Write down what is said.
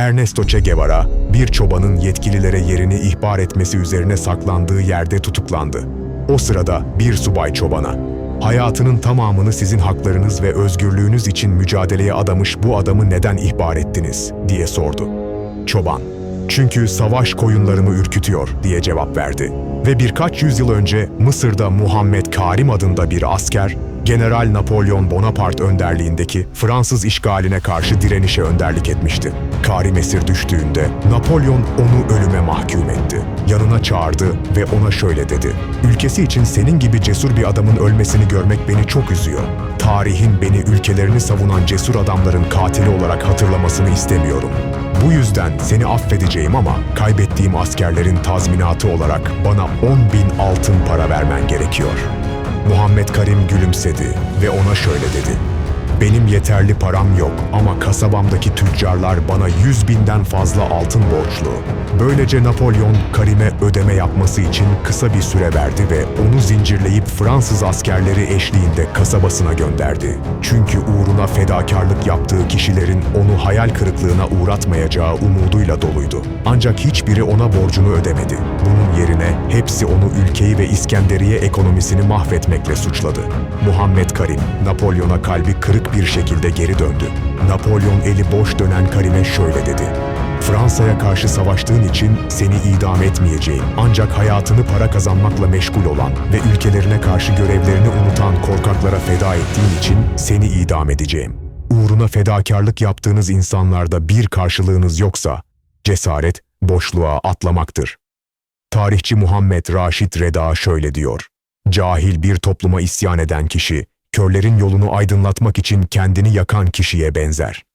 Ernesto Che Guevara, bir çobanın yetkililere yerini ihbar etmesi üzerine saklandığı yerde tutuklandı. O sırada bir subay çobana, hayatının tamamını sizin haklarınız ve özgürlüğünüz için mücadeleye adamış bu adamı neden ihbar ettiniz diye sordu. Çoban, çünkü savaş koyunlarımı ürkütüyor diye cevap verdi. Ve birkaç yüzyıl önce Mısır'da Muhammed Karim adında bir asker, General Napolyon Bonaparte önderliğindeki Fransız işgaline karşı direnişe önderlik etmişti. Karim esir düştüğünde Napolyon onu ölüme mahkum etti. Yanına çağırdı ve ona şöyle dedi. Ülkesi için senin gibi cesur bir adamın ölmesini görmek beni çok üzüyor. Tarihin beni ülkelerini savunan cesur adamların katili olarak hatırlamasını istemiyorum. Bu yüzden seni affedeceğim ama kaybettiğim askerlerin tazminatı olarak bana 10 bin altın para vermen gerekiyor. Muhammed Karim gülümsedi ve ona şöyle dedi. Benim yeterli param yok ama kasabamdaki tüccarlar bana 100 binden fazla altın borçlu. Böylece Napolyon Karim'e ödeme yapması için kısa bir süre verdi ve onu zincirleyip Fransız askerleri eşliğinde kasabasına gönderdi. Çünkü uğruna fedakarlık yaptığı kişilerin onu hayal kırıklığına uğratmayacağı umuduyla doluydu. Ancak hiçbiri ona borcunu ödemedi. Bunun yerine hepsi onu ülkeyi ve İskenderiye ekonomisini mahvetmekle suçladı. Muhammed Karim, Napolyon'a kalbi kırık bir şekilde geri döndü. Napolyon eli boş dönen Karim'e şöyle dedi. Fransa'ya karşı savaştığın için seni idam etmeyeceğim. Ancak hayatını para kazanmakla meşgul olan ve ülkelerine karşı görevlerini unutan korkaklara feda ettiğin için seni idam edeceğim. Uğruna fedakarlık yaptığınız insanlarda bir karşılığınız yoksa, cesaret boşluğa atlamaktır. Tarihçi Muhammed Raşit Reda şöyle diyor. Cahil bir topluma isyan eden kişi, körlerin yolunu aydınlatmak için kendini yakan kişiye benzer.